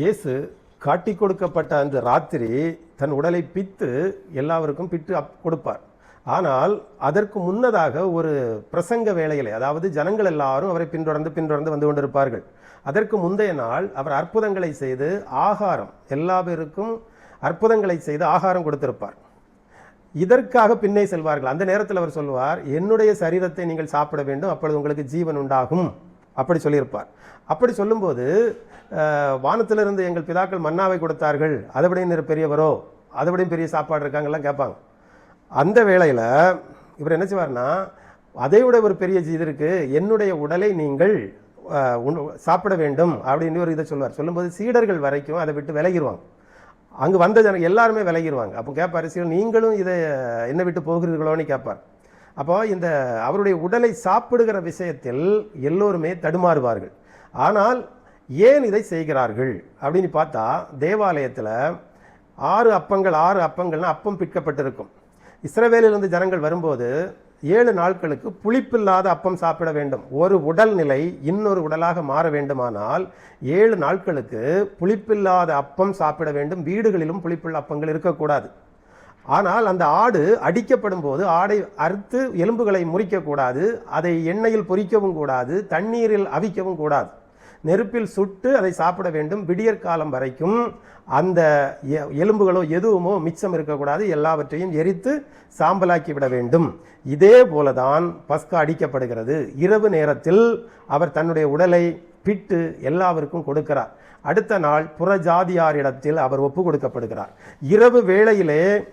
இயேசு காட்டி கொடுக்கப்பட்ட அந்த ராத்திரி தன் உடலை பித்து எல்லாருக்கும் பிட்டு அப் கொடுப்பார். ஆனால் அதற்கு முன்னதாக ஒரு பிரசங்க வேளையிலே அதாவது ஜனங்கள் எல்லாரும் அவரை பின்தொடர்ந்து பின்தொடர்ந்து வந்து கொண்டிருப்பார்கள். அதற்கு முந்தைய நாள் அவர் அற்புதங்களை செய்து ஆகாரம் எல்லா பேருக்கும் அற்புதங்களை செய்து ஆகாரம் கொடுத்திருப்பார். இதற்காக பின்னே செல்வார்கள். அந்த நேரத்தில் அவர் சொல்வார் என்னுடைய சரீரத்தை நீங்கள் சாப்பிட வேண்டும் அப்பொழுது உங்களுக்கு ஜீவன் உண்டாகும். அப்படி சொல்லியிருப்பார். அப்படி சொல்லும்போது வானத்திலிருந்து எங்கள் பிதாக்கள் மன்னாவை கொடுத்தார்கள். அதை விடையும் பெரியவரோ அதை விடையும் பெரிய சாப்பாடு இருக்காங்கலாம் கேட்பாங்க. அந்த வேளையில் இவர் என்ன செய்வார்னா அதை விட ஒரு பெரிய இது இருக்குது என்னுடைய உடலை நீங்கள் உண்- சாப்பிட வேண்டும். அப்படின்னு ஒரு இதை சொல்லுவார். சொல்லும்போது சீடர்கள் வரைக்கும் அதை விட்டு விலகிடுவாங்க அங்கே வந்த ஜனங்க எல்லாருமே விலகிடுவாங்க அப்போ கேட்பார் சீடர் நீங்களும் இதை என்னை விட்டு போகிறீர்களோன்னு கேட்பார். அப்போ இந்த அவருடைய உடலை சாப்பிடுகிற விஷயத்தில் எல்லோருமே தடுமாறுவார்கள். ஆனால் ஏன் இதை செய்கிறார்கள் அப்படின்னு பார்த்தா தேவாலயத்தில் ஆறு அப்பங்கள் ஆறு அப்பங்கள்னா அப்பம் பிற்கப்பட்டிருக்கும் இஸ்ரவேலிலிருந்து ஜனங்கள் வரும்போது ஏழு நாட்களுக்கு புளிப்பில்லாத அப்பம் சாப்பிட வேண்டும். ஒரு உடல் நிலை இன்னொரு உடலாக மாற வேண்டுமானால் ஏழு நாட்களுக்கு புளிப்பில்லாத அப்பம் சாப்பிட வேண்டும். வீடுகளிலும் புளிப்புள்ள அப்பங்கள் இருக்கக்கூடாது. ஆனால் அந்த ஆடு அடிக்கப்படும் போது ஆடை அறுத்து எலும்புகளை முறிக்கக்கூடாது அதை எண்ணெயில் பொறிக்கவும் கூடாது தண்ணீரில் அவிக்கவும் கூடாது. நெருப்பில் சுட்டு அதை சாப்பிட வேண்டும். விடியற் காலம் வரைக்கும் அந்த எ- எலும்புகளோ எதுவுமோ மிச்சம் இருக்கக்கூடாது எல்லாவற்றையும் எரித்து சாம்பலாக்கி விட வேண்டும். இதே போலதான் பஸ்கா அடிக்கப்படுகிறது. இரவு நேரத்தில் அவர் தன்னுடைய உடலை பிட்டு எல்லாருக்கும் கொடுக்கிறார். அடுத்த நாள் புறஜாதியாரிடத்தில் அவர் ஒப்பு கொடுக்கப்படுகிறார். இரவு வேளையிலே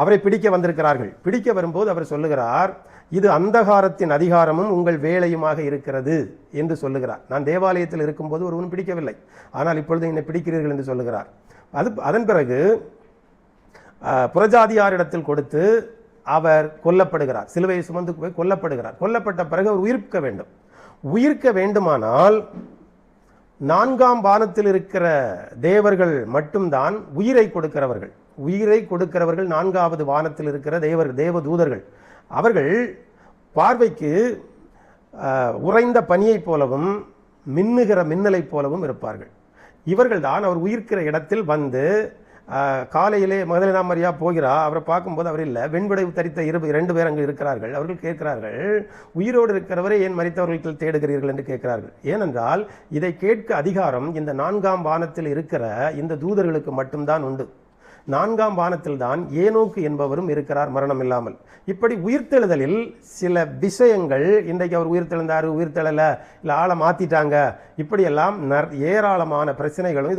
அவரை பிடிக்க வந்திருக்கிறார்கள். பிடிக்க வரும்போது அவர் சொல்லுகிறார் இது அந்தகாரத்தின் அதிகாரமும் உங்கள் வேலையுமாக இருக்கிறது என்று சொல்லுகிறார். நான் தேவாலயத்தில் இருக்கும்போது ஒருவனும் பிடிக்கவில்லை. ஆனால் இப்பொழுது என்னை பிடிக்கிறீர்கள் என்று சொல்லுகிறார். அது அதன் பிறகு புறஜாதியாரிடத்தில் கொடுத்து அவர் கொல்லப்படுகிறார். சிலுவையை சுமந்து போய் கொல்லப்படுகிறார். கொல்லப்பட்ட பிறகு அவர் உயிர்க்க வேண்டும். உயிர்க்க வேண்டுமானால் நான்காம் வானத்தில் இருக்கிற தேவர்கள் மட்டும்தான் உயிரை கொடுக்கிறவர்கள். உயிரை கொடுக்கிறவர்கள் நான்காவது வானத்தில் இருக்கிற தேவர் தேவ தூதர்கள் அவர்கள் பார்வைக்கு உறைந்த பனியைப் போலவும் மின்னுகிற மின்னலைப் போலவும் இருப்பார்கள். இவர்கள் தான் அவர் உயிர்க்கிற இடத்தில் வந்து காலையிலே மகதலினா மரியா போகிறா அவரை பார்க்கும்போது அவர் இல்லை. வெண்படை தரித்த இரு இரண்டு பேர் அங்கு இருக்கிறார்கள். அவர்கள் கேட்கிறார்கள் உயிரோடு இருக்கிறவரை ஏன் மறித்தவர்கள் தேடுகிறீர்கள் என்று கேட்கிறார்கள். ஏனென்றால் இதை கேட்க அதிகாரம் இந்த நான்காம் வானத்தில் இருக்கிற இந்த தூதர்களுக்கு மட்டும்தான் உண்டு. நான்காம் வானத்தில்தான் ஏனோக்கு என்பவரும் இருக்கிறார் மரணம் இல்லாமல் இப்படி உயிர்த்தெழுதலில் சில விஷயங்கள் இன்றைக்கு அவர் உயிர்த்தெழுந்தார் உயிர்த்தெழல இல்லை ஆளை மாத்திட்டாங்க இப்படியெல்லாம் நர் ஏராளமான பிரச்சனைகளும்